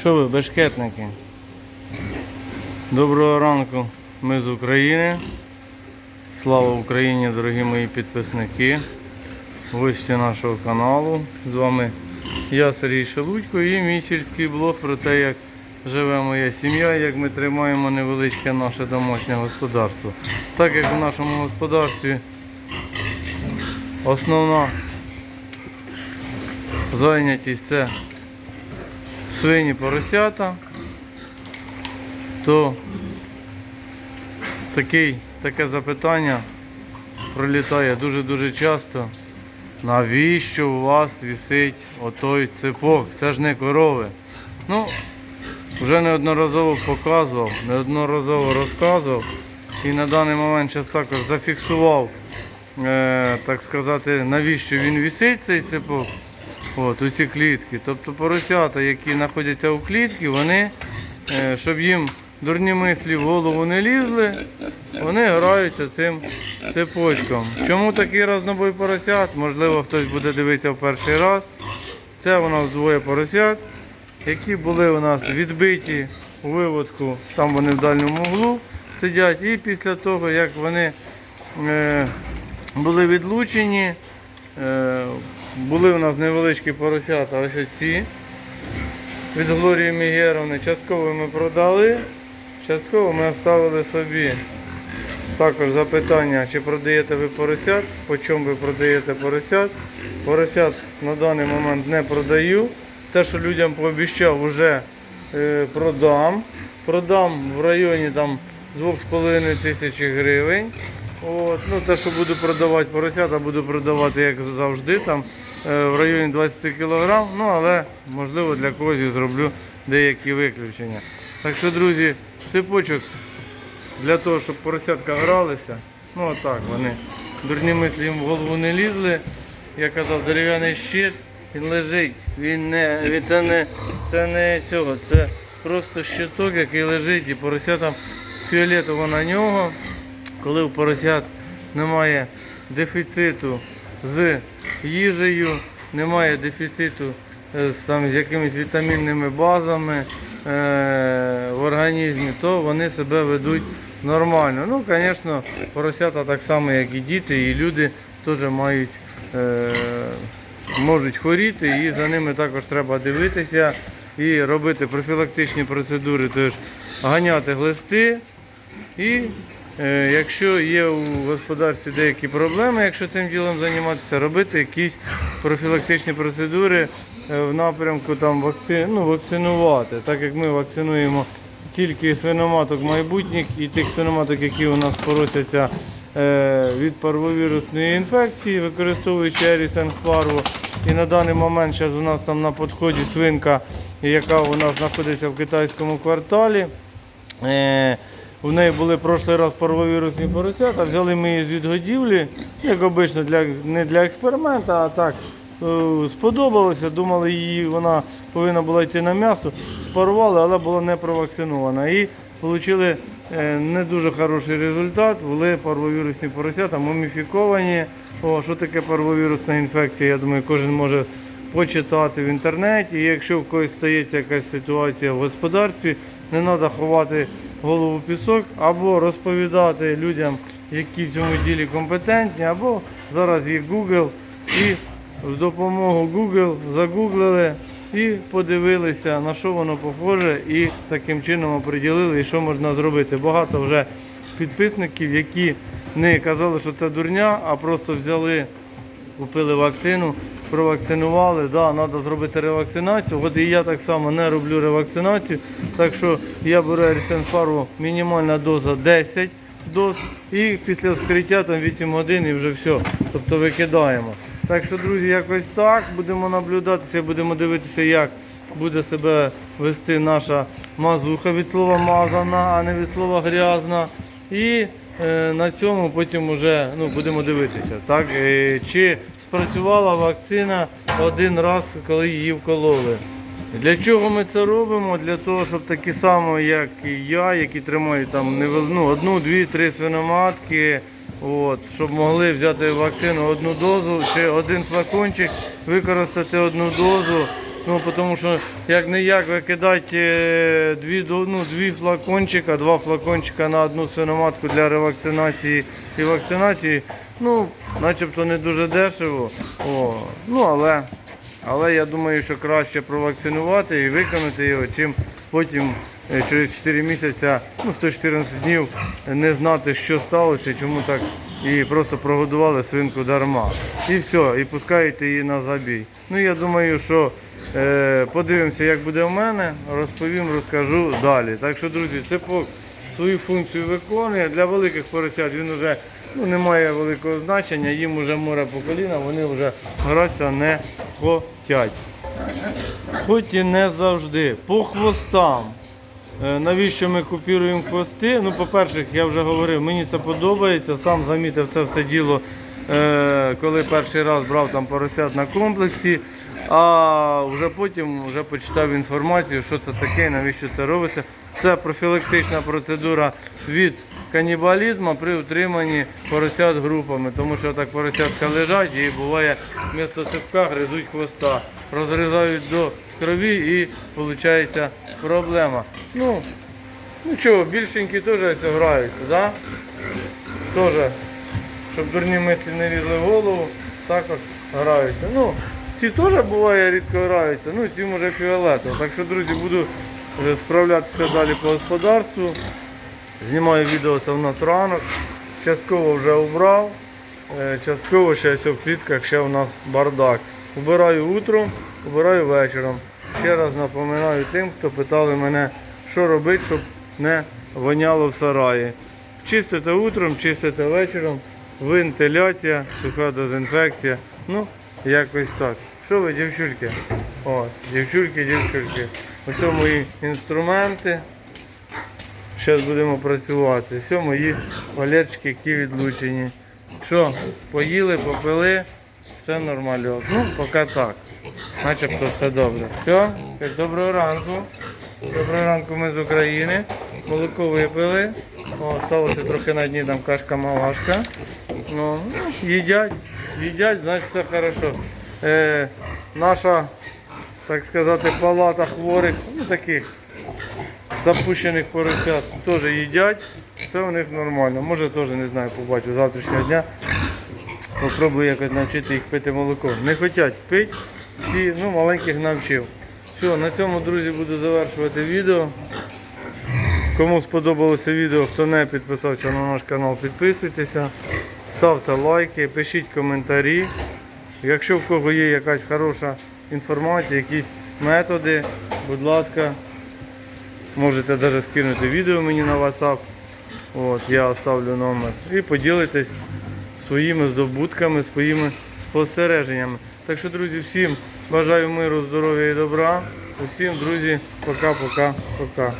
Що ви, бешкетники? Доброго ранку, ми з України. Слава Україні, дорогі мої підписники, гості нашого каналу. З вами я, Сергій Шелудько, і мій сільський блог про те, як живе моя сім'я, як ми тримаємо невеличке наше домашнє господарство. Так як у нашому господарстві основна зайнятість це свині поросята, то такий, таке запитання пролітає дуже-дуже часто. Навіщо у вас висить отой цепок? Це ж не корови. Ну, вже неодноразово показував, неодноразово розказував і на даний момент зараз також зафіксував, е, так сказати, навіщо він висить цей цепок. От, у ці клітки. Тобто поросята, які знаходяться у клітці, вони, е, щоб їм дурні мислі в голову не лізли, вони граються цим цепочком. Чому такий разнобой поросят? Можливо, хтось буде дивитися в перший раз. Це у нас двоє поросят, які були у нас відбиті у виводку, там вони в дальньому углу сидять. І після того, як вони е, були відлучені, е, були у нас невеличкі поросята, ось оці від Глорії Мігеровни. Частково ми продали, частково ми оставили собі. Також запитання, чи продаєте ви поросят, по чому ви продаєте поросят. Поросят на даний момент не продаю. Те, що людям пообіцяв, вже е, продам. Продам в районі там 2,5 тисячі гривень. От, ну, те, що буду продавати поросята, буду продавати, як завжди, там, в районі 20 кг. Ну, але можливо для когось зроблю деякі виключення. Так що, друзі, цепочок для того, щоб поросятка гралися. Ну отак вони. Дурні мислі їм в голову не лізли. Я казав, дерев'яний щит, він лежить. Він не, він це не, це не цього, це просто щиток, який лежить і поросятам фіолетово на нього. Коли у поросят немає дефіциту з їжею, немає дефіциту е, з, там, з якимись вітамінними базами е, в організмі, то вони себе ведуть нормально. Ну, звісно, поросята так само, як і діти, і люди теж мають, е, можуть хворіти, і за ними також треба дивитися і робити профілактичні процедури, тож ганяти глисти. І якщо є у господарстві деякі проблеми, якщо цим ділом займатися, робити якісь профілактичні процедури е, в напрямку там вакци... ну, вакцинувати, так як ми вакцинуємо тільки свиноматок майбутніх і тих свиноматок, які у нас поросяться е, від парвовірусної інфекції, використовуючи ерісенфарву. І на даний момент зараз у нас там на підході свинка, яка у нас знаходиться в китайському кварталі. У неї були прошлий раз парвовірусні поросята, взяли ми її з відгодівлі, як обично, для, не для експерименту, а так е, сподобалося. Думали, її вона повинна була йти на м'ясо, спарували, але була не провакцинована. І отримали е, не дуже хороший результат. Були парвовірусні поросята, муміфіковані. О, що таке парвовірусна інфекція? Я думаю, кожен може почитати в інтернеті. І якщо в когось стається якась ситуація в господарстві, не треба ховати голову в пісок або розповідати людям, які в цьому ділі компетентні, або зараз є Google і з допомогою Google загуглили і подивилися, на що воно похоже, і таким чином оприділили, і що можна зробити. Багато вже підписників, які не казали, що це дурня, а просто взяли купили вакцину, провакцинували, да, треба зробити ревакцинацію. От і я так само не роблю ревакцинацію. Так що я беру Ерсенфару мінімальна доза 10 доз і після вскриття там 8 годин і вже все. Тобто викидаємо. Так що, друзі, якось так будемо наблюдатися, будемо дивитися, як буде себе вести наша мазуха від слова мазана, а не від слова грязна. І е, на цьому потім вже ну, будемо дивитися, так? Е, чи спрацювала вакцина один раз, коли її вкололи. Для чого ми це робимо? Для того, щоб такі самі, як і я, які тримають там ну, одну, дві, три свиноматки, от, щоб могли взяти вакцину одну дозу чи один флакончик, використати одну дозу Ну, тому що як не як викидати е, дві, ну, дві флакончика, два флакончика на одну свиноматку для ревакцинації і вакцинації, ну, начебто не дуже дешево. О, ну, але, але я думаю, що краще провакцинувати і виконати його, чим потім е, через 4 місяці, ну 114 днів не знати, що сталося, чому так, і просто прогодували свинку дарма. І все, і пускаєте її на забій. Ну я думаю, що е, подивимося, як буде в мене, розповім, розкажу далі. Так що, друзі, цепок свою функцію виконує. Для великих поросят він вже ну, не має великого значення, їм вже море по коліна, вони вже гратися не хотять. Хоч і не завжди. По хвостам. Е, Навіщо ми купуємо хвости? Ну, по-перше, я вже говорив, мені це подобається. Сам замітив це все діло, е, коли перший раз брав там поросят на комплексі. А вже потім вже почитав інформацію, що це таке, навіщо це робиться. Це профілактична процедура від канібалізму при утриманні поросят групами, тому що так поросятка лежать і буває вмісто цепка гризуть хвоста, розрізають до крові і виходить проблема. Ну, ну чого, більшенькі теж граються, да? Теж, щоб дурні мислі не лізли в голову, також граються. Ну, ці теж буває рідко граються, ну ці може фіолетово. Так що, друзі, буду справлятися далі по господарству. Знімаю відео, це в нас ранок. Частково вже убрав. е, Частково ще в клітках ще у нас бардак. Убираю утром, убираю вечором. Ще раз напоминаю тим, хто питали мене, що робити, щоб не воняло в сараї. Чистите утром, чистите вечором, вентиляція, суха дезінфекція. Ну, якось так. Що ви, дівчульки? О, дівчульки, дівчульки. Ось мої інструменти. Зараз будемо працювати. Все мої валерчики, які відлучені. Що, поїли, попили, все нормально. Ну, поки так. Начебто все добре. Все, доброго ранку. Доброго ранку ми з України. Молоко випили. О, сталося трохи на дні там кашка малашка. Ну, їдять, їдять, значить все хорошо. Е, наша, так сказати, палата хворих, ну таких запущених поросят теж їдять, все у них нормально. Може теж не знаю, побачу завтрашнього дня. Попробую якось навчити їх пити молоко. Не хочуть пити, всі, ну маленьких навчив. Все, на цьому, друзі, буду завершувати відео. Кому сподобалося відео, хто не підписався на наш канал, підписуйтеся, ставте лайки, пишіть коментарі. Якщо в кого є якась хороша інформація, якісь методи, будь ласка, Можете навіть скинути відео мені на WhatsApp. От, я оставлю номер. І поділитесь своїми здобутками, своїми спостереженнями. Так що, друзі, всім бажаю миру, здоров'я і добра. Усім, друзі, пока-пока-пока.